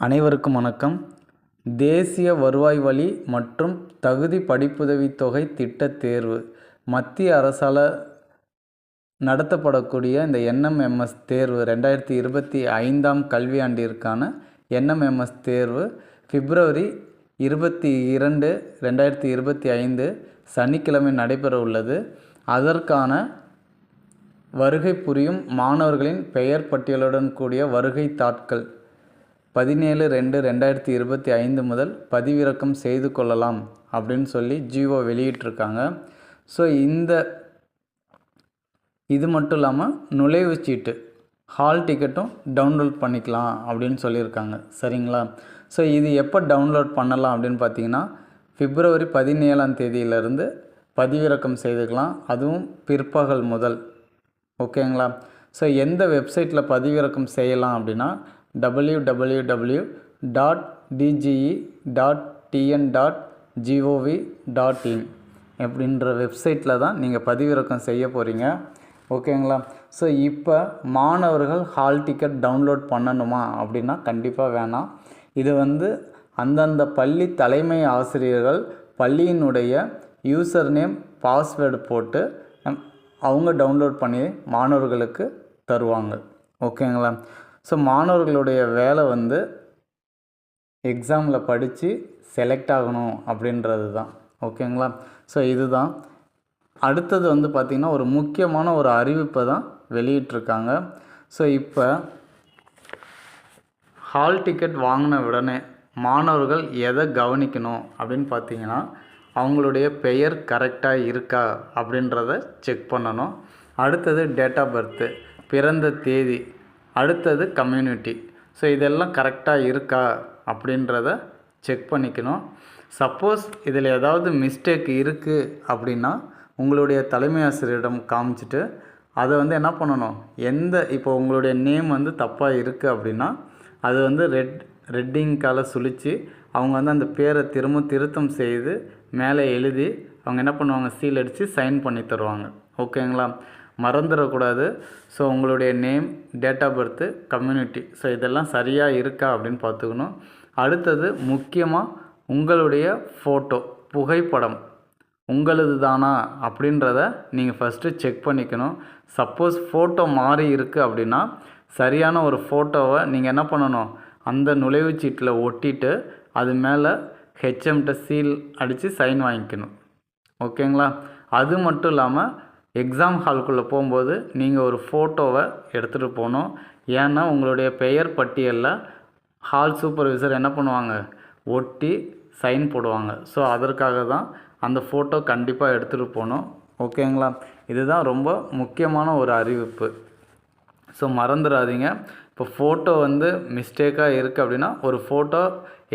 அனைவருக்கும் வணக்கம். தேசிய வருவாய் வழி மற்றும் தகுதி படிப்புதவித் தொகை திட்ட தேர்வு மத்திய அரசால் நடத்தப்படக்கூடிய இந்த என்எம்எம்எஸ் தேர்வு ரெண்டாயிரத்தி இருபத்தி ஐந்தாம் கல்வியாண்டிற்கான என்எம்எம்எஸ் தேர்வு பிப்ரவரி இருபத்தி இரண்டு ரெண்டாயிரத்தி இருபத்தி ஐந்து சனிக்கிழமை நடைபெற உள்ளது. அதற்கான வருகை புரியும் மாணவர்களின் பெயர் பட்டியலுடன் கூடிய வருகை தாட்கள் பதினேழு ரெண்டு ரெண்டாயிரத்தி இருபத்தி ஐந்து முதல் பதிவிறக்கம் செய்து கொள்ளலாம் அப்படின்னு சொல்லி ஜியோ வெளியிட்டிருக்காங்க. ஸோ இந்த இது மட்டும் இல்லாமல் நுழைவுச்சீட்டு ஹால் டிக்கெட்டும் டவுன்லோட் பண்ணிக்கலாம் அப்படின்னு சொல்லியிருக்காங்க. சரிங்களா? ஸோ இது எப்போ டவுன்லோட் பண்ணலாம் அப்படின்னு பார்த்தீங்கன்னா பிப்ரவரி பதினேழாம் தேதியிலிருந்து பதிவிறக்கம் செய்துக்கலாம். அதுவும் பிற்பகல் முதல். ஓகேங்களா? ஸோ எந்த வெப்சைட்டில் பதிவிறக்கம் செய்யலாம் அப்படின்னா W W W dot DGE dot TN dot GOV dot in அப்படின்ற வெப்சைட்டில் தான் நீங்கள் பதிவிறக்கம் செய்ய போகிறீங்க ஓகேங்களா? ஸோ இப்போ மாணவர்கள் ஹால் டிக்கெட் டவுன்லோட் பண்ணணுமா அப்படின்னா கண்டிப்பாக வேணாம். இது வந்து அந்தந்த பள்ளி தலைமை ஆசிரியர்கள் பள்ளியினுடைய யூசர் நேம் பாஸ்வேர்டு போட்டு அவங்க டவுன்லோட் பண்ணி மாணவர்களுக்கு தருவாங்க. ஓகேங்களா? ஸோ மாணவர்களுடைய வேலை வந்து எக்ஸாமில் படித்து செலக்ட் ஆகணும் அப்படின்றது தான். ஓகேங்களா ஸோ இதுதான் அடுத்தது வந்து பார்த்திங்கன்னா ஒரு முக்கியமான ஒரு அறிவிப்பை தான் வெளியிட்ருக்காங்க ஸோ இப்போ ஹால் டிக்கெட் வாங்கின உடனே மாணவர்கள் எதை கவனிக்கணும் அப்படின்னு பார்த்தீங்கன்னா அவங்களுடைய பெயர் கரெக்டாக இருக்கா அப்படின்றத செக் பண்ணணும். அடுத்தது டேட் ஆஃப் பர்த்து பிறந்த தேதி அடுத்தது கம்யூனிட்டி ஸோ இதெல்லாம் கரெக்டாக இருக்கா அப்படின்றத செக் பண்ணிக்கணும். சப்போஸ் இதில் ஏதாவது மிஸ்டேக் இருக்குது அப்படின்னா உங்களுடைய தலைமை ஆசிரியரிடம் காமிச்சிட்டு அதை வந்து என்ன பண்ணணும்? எந்த இப்போ உங்களுடைய நேம் வந்து தப்பாக இருக்குது அப்படின்னா அது வந்து ரெட் ரெட்டிங்கால் சுழித்து அவங்க வந்து அந்த பேரை திரும்ப திருத்தம் செய்து மேலே எழுதி அவங்க என்ன பண்ணுவாங்க? சீல் அடித்து சைன் பண்ணி தருவாங்க. ஓகேங்களா மறந்துடக்கூடாது. ஸோ உங்களுடைய name date of birth community so இதெல்லாம் சரியாக இருக்கா அப்படின்னு பார்த்துக்கணும். அடுத்தது முக்கியமாக உங்களுடைய ஃபோட்டோ புகைப்படம். உங்களது தானா? அப்படின்றத நீங்கள் ஃபஸ்ட்டு செக் பண்ணிக்கணும். சப்போஸ் ஃபோட்டோ மாறி இருக்குது அப்படின்னா சரியான ஒரு ஃபோட்டோவை நீங்கள் என்ன பண்ணணும்? அந்த நுழைவுச் சீட்டில் ஒட்டிட்டு அது மேலே ஹெச்எம்கிட்ட சீல் அடித்து சைன் வாங்கிக்கணும். ஓகேங்களா அது மட்டும் இல்லாமல் எக்ஸாம் ஹால்குள்ளே போகும்போது நீங்கள் ஒரு ஃபோட்டோவை எடுத்துகிட்டு போகணும். ஏன்னா உங்களுடைய பெயர் பட்டியலில் ஹால் சூப்பர்வைசர் என்ன பண்ணுவாங்க? ஒட்டி சைன் போடுவாங்க. ஸோ அதற்காக தான் அந்த ஃபோட்டோ கண்டிப்பாக எடுத்துகிட்டு போகணும். ஓகேங்களா இதுதான் ரொம்ப முக்கியமான ஒரு அறிவிப்பு. ஸோ மறந்துடாதீங்க. இப்போ ஃபோட்டோ வந்து மிஸ்டேக்காக இருக்குது அப்படின்னா ஒரு ஃபோட்டோ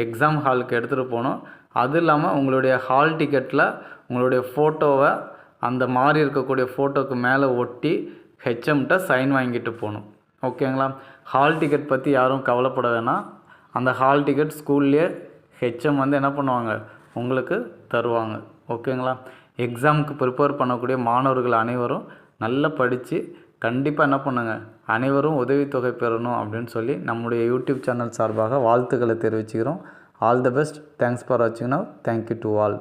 எக்ஸாம் ஹாலுக்கு எடுத்துகிட்டு போகணும். அது இல்லாமல் உங்களுடைய ஹால் டிக்கெட்டில் உங்களுடைய ஃபோட்டோவை அந்த மாறி இருக்கக்கூடிய ஃபோட்டோக்கு மேலே ஒட்டி ஹெச்எம்கிட்ட சைன் வாங்கிட்டு போகணும். ஓகேங்களா ஹால் டிக்கெட் பற்றி யாரும் கவலைப்பட வேணாம். அந்த ஹால் டிக்கெட் ஸ்கூல்லேயே ஹெச்எம் வந்து என்ன பண்ணுவாங்க? உங்களுக்கு தருவாங்க. ஓகேங்களா எக்ஸாமுக்கு ப்ரிப்பேர் பண்ணக்கூடிய மாணவர்கள் அனைவரும் நல்லா படித்து கண்டிப்பாக என்ன பண்ணுங்கள் அனைவரும் உதவித்தொகை பெறணும் அப்படின்னு சொல்லி நம்முடைய யூடியூப் சேனல் சார்பாக வாழ்த்துக்களை தெரிவிச்சுக்கிறோம். All the best thanks for வாட்சிங் now thank you to all